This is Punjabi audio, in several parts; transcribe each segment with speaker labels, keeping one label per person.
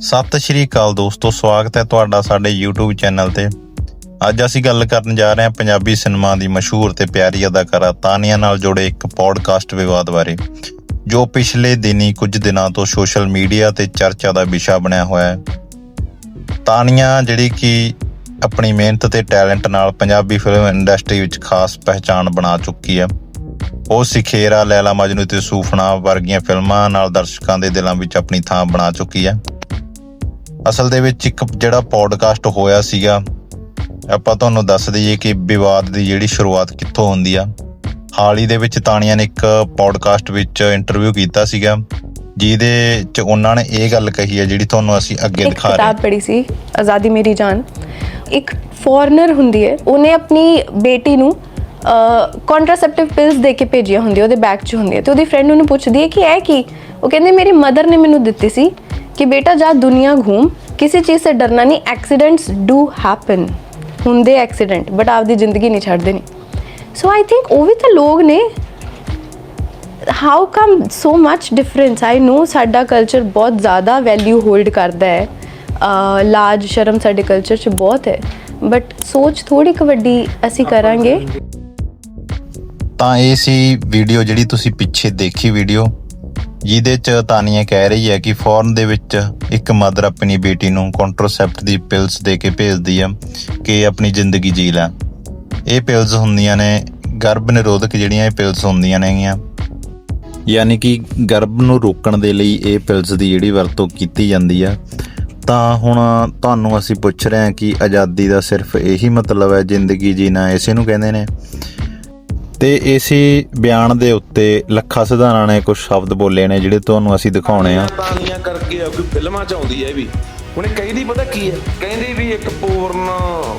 Speaker 1: ਸਤਿ ਸ਼੍ਰੀ ਅਕਾਲ ਦੋਸਤੋ, ਸਵਾਗਤ ਹੈ ਤੁਹਾਡਾ ਸਾਡੇ YouTube ਚੈਨਲ ਤੇ। ਅੱਜ ਅਸੀਂ ਗੱਲ ਕਰਨ ਜਾ ਰਹੇ ਹਾਂ ਪੰਜਾਬੀ ਸਿਨੇਮਾ ਦੀ ਮਸ਼ਹੂਰ ਤੇ ਪਿਆਰੀ ਅਦਾਕਾਰਾ ਤਾਨੀਆ ਨਾਲ ਜੁੜੇ ਇੱਕ ਪੋਡਕਾਸਟ ਵਿਵਾਦ ਬਾਰੇ, ਜੋ ਪਿਛਲੇ ਦਿਨੀ ਕੁਝ ਦਿਨਾਂ ਤੋਂ ਸੋਸ਼ਲ ਮੀਡੀਆ ਤੇ ਚਰਚਾ ਦਾ ਵਿਸ਼ਾ ਬਣਿਆ ਹੋਇਆ ਹੈ। ਤਾਨੀਆ ਜਿਹੜੀ ਕਿ ਆਪਣੀ ਮਿਹਨਤ ਤੇ ਟੈਲੈਂਟ ਨਾਲ ਪੰਜਾਬੀ ਫਿਲਮ ਇੰਡਸਟਰੀ ਵਿੱਚ ਖਾਸ ਪਹਿਚਾਣ ਬਣਾ ਚੁੱਕੀ ਹੈ। ਉਹ ਸਿਖੇਰਾ, ਲੈਲਾ, ਮਜਨੂ ਤੇ ਸੂਫਨਾ ਵਰਗੀਆਂ ਫਿਲਮਾਂ ਨਾਲ ਦਰਸ਼ਕਾਂ ਦੇ ਦਿਲਾਂ ਵਿੱਚ ਆਪਣੀ ਥਾਂ ਬਣਾ ਚੁੱਕੀ ਹੈ। ਅਸਲ ਦੇ ਵਿੱਚ ਇੱਕ ਜਿਹੜਾ ਪੋਡਕਾਸਟ ਹੋਇਆ ਸੀਗਾ ਆਪਾਂ ਤੁਹਾਨੂੰ ਦੱਸ ਦਈਏ ਕਿ ਵਿਵਾਦ ਦੀ ਜਿਹੜੀ ਸ਼ੁਰੂਆਤ ਕਿੱਥੋਂ ਹੁੰਦੀ ਆ। ਹਾਲ ਹੀ ਦੇ ਵਿੱਚ ਤਾਨੀਆ ਨੇ ਇੱਕ ਪੋਡਕਾਸਟ ਵਿੱਚ ਇੰਟਰਵਿਊ ਕੀਤਾ ਸੀਗਾ ਜਿਹਦੇ ਚ ਉਹਨਾਂ ਨੇ ਇਹ ਗੱਲ ਕਹੀ ਹੈ ਜਿਹੜੀ ਤੁਹਾਨੂੰ ਅਸੀਂ ਅੱਗੇ ਦਿਖਾ ਰਹੇ ਹਾਂ।
Speaker 2: ਕਿਤਾਬ ਪੜ੍ਹੀ ਸੀ ਆਜ਼ਾਦੀ ਮੇਰੀ ਜਾਨ। ਇੱਕ ਫੋਰਨਰ ਹੁੰਦੀ ਹੈ ਉਹਨੇ ਆਪਣੀ ਬੇਟੀ ਨੂੰ ਕੰਟਰਾਸੈਪਟਿਵ ਪਿਲਸ ਦੇ ਕੇ ਭੇਜੀਆਂ ਹੁੰਦੀਆਂ ਉਹਦੇ ਬੈਗ 'ਚ ਹੁੰਦੀਆਂ। ਤੇ ਉਹਦੀ ਫਰੈਂਡ ਉਹਨੂੰ ਪੁੱਛਦੀ ਹੈ ਕਿ ਇਹ ਕੀ? ਉਹ ਕਹਿੰਦੀ ਮੇਰੀ ਮਦਰ ਨੇ ਮੈਨੂੰ ਦਿੱਤੀ ਸੀ ਕਿ ਬੇਟਾ ਜਾ ਦੁਨੀਆ ਘੂਮ। ਕਿਸੇ ਚੀਜ਼ ਸੇ ਡਰਨਾ ਨਹੀਂ। ਐਕਸੀਡੈਂਟਸ ਡੂ ਹੈਪਨ ਹੁੰਦੇ ਐਕਸੀਡੈਂਟ ਬਟ ਆਪਦੀ ਜ਼ਿੰਦਗੀ ਨਹੀਂ ਛੱਡਦੇ ਨਹੀਂ ਸੋ ਆਈ ਥਿੰਕ ਉਹ ਵੀ ਤਾਂ ਲੋਕ ਨੇ। How come so much difference ਆਈ ਨੋ ਸਾਡਾ ਕਲਚਰ ਬਹੁਤ ਜ਼ਿਆਦਾ ਵੈਲਿਊ ਹੋਲਡ ਕਰਦਾ ਹੈ। ਲਾਜ ਸ਼ਰਮ ਸਾਡੇ ਕਲਚਰ 'ਚ ਬਹੁਤ ਹੈ। ਬਟ ਸੋਚ ਥੋੜੀ ਕੁ ਵੱਡੀ ਅਸੀਂ ਕਰਾਂਗੇ।
Speaker 1: ਤਾਂ ਇਹ ਸੀ ਵੀਡੀਓ ਜਿਹੜੀ ਤੁਸੀਂ ਪਿੱਛੇ ਦੇਖੀ ਵੀਡੀਓ ਜਿਹਦੇ ਚ ਤਾਨੀਆ ਕਹਿ ਰਹੀ ਹੈ ਕਿ ਫੌਰਨ ਦੇ ਵਿੱਚ ਇੱਕ ਮਦਰ ਆਪਣੀ ਬੇਟੀ ਨੂੰ ਕੰਟਰਸੈਪਟ ਦੀ ਪਿਲਸ ਦੇ ਕੇ ਭੇਜਦੀ ਹੈ ਕਿ ਆਪਣੀ ਜ਼ਿੰਦਗੀ ਜੀ ਲੈ ਇਹ ਪਿਲਸ ਹੁੰਦੀਆਂ ਨੇ, ਗਰਭ ਨਿਰੋਧਕ ਜਿਹੜੀਆਂ ਇਹ ਪਿਲਸ ਹੁੰਦੀਆਂ ਨੇਗੀਆਂ। ਯਾਨੀ ਕਿ ਗਰਭ ਨੂੰ ਰੋਕਣ ਦੇ ਲਈ ਇਹ ਪਿਲਸ ਦੀ ਜਿਹੜੀ ਵਰਤੋਂ ਕੀਤੀ ਜਾਂਦੀ ਆ। ਤਾਂ ਹੁਣ ਤੁਹਾਨੂੰ ਅਸੀਂ ਪੁੱਛ ਰਹੇ ਹਾਂ ਕਿ ਆਜ਼ਾਦੀ ਦਾ ਸਿਰਫ ਇਹੀ ਮਤਲਬ ਹੈ, ਜ਼ਿੰਦਗੀ ਜੀਣਾ, ਇਸੇ ਨੂੰ ਕਹਿੰਦੇ ਨੇ। ਤੇ ਇਸੇ ਬਿਆਨ ਦੇ ਉੱਤੇ ਲੱਖਾ ਸਿਧਾਣਾ ਨੇ ਕੁਝ ਸ਼ਬਦ ਬੋਲੇ ਨੇ ਜਿਹੜੇ ਤੁਹਾਨੂੰ ਅਸੀਂ ਦਿਖਾਉਣੇ ਆ।
Speaker 3: ਤਾਨੀਆਂ ਕਰਕੇ ਆ, ਕੋਈ ਫਿਲਮਾਂ ਚ ਆਉਂਦੀ ਹੈ ਇਹ ਵੀ। ਇਹ ਕਹਿੰਦੀ ਪਤਾ ਕੀ ਹੈ? ਕਹਿੰਦੀ ਵੀ ਇੱਕ ਪੂਰਨ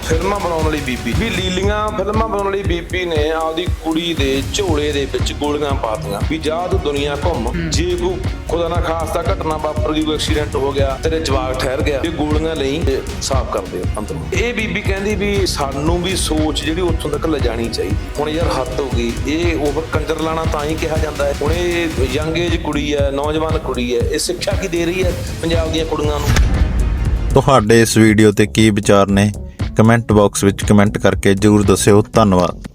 Speaker 3: ਫਿਲਮਾਂ ਬਣਾਉਣ ਵਾਲੀ ਬੀਬੀ ਵੀ ਲੀਲੀਆਂ ਫਿਲਮਾਂ ਬਣਾਉਣ ਵਾਲੀ ਬੀਬੀ ਨੇ ਆਪਦੀ ਕੁੜੀ ਦੇ ਝੋਲੇ ਦੇ ਵਿੱਚ ਗੋਲੀਆਂ ਪਾਤੀਆਂ ਵੀ ਜਾ ਤੂੰ ਦੁਨੀਆ ਘੁੰਮ। ਜੇ ਕੋਈ ਖੁਦਾ ਨਾ ਖਾਸਤਾ ਘਟਨਾ ਵਾਪਰ ਗਈ ਕੋਈ ਐਕਸੀਡੈਂਟ ਹੋ ਗਿਆ ਤੇਰੇ ਜਵਾਕ ਠਹਿਰ ਗਿਆ ਇਹ ਗੋਲੀਆਂ ਲਈ ਸਾਫ਼ ਕਰ ਦੇ ਅੰਦਰੋਂ। ਇਹ ਬੀਬੀ ਕਹਿੰਦੀ ਵੀ ਸਾਨੂੰ ਵੀ ਸੋਚ ਜਿਹੜੀ ਉੱਥੋਂ ਤੱਕ ਲਿਜਾਣੀ ਚਾਹੀਦੀ। ਹੁਣ ਯਾਰ ਹੱਦ ਹੋ ਗਈ ਇਹ ਓਵਰ ਕੰਜਰ ਲਾਣਾ ਤਾਂ ਹੀ ਕਿਹਾ ਜਾਂਦਾ ਹੈ। ਹੁਣ ਇਹ ਯੰਗ ਏਜ ਕੁੜੀ ਹੈ ਨੌਜਵਾਨ ਕੁੜੀ ਹੈ ਇਹ ਸਿੱਖਿਆ ਕੀ ਦੇ ਰਹੀ ਹੈ ਪੰਜਾਬ ਦੀਆਂ ਕੁੜੀਆਂ ਨੂੰ?
Speaker 1: ਤੁਹਾਡੇ ਇਸ ਵੀਡੀਓ ਤੇ ਕੀ ਵਿਚਾਰ ਨੇ? ਕਮੈਂਟ ਬਾਕਸ ਵਿੱਚ ਕਮੈਂਟ ਕਰਕੇ ਜਰੂਰ ਦੱਸਿਓ। ਧੰਨਵਾਦ।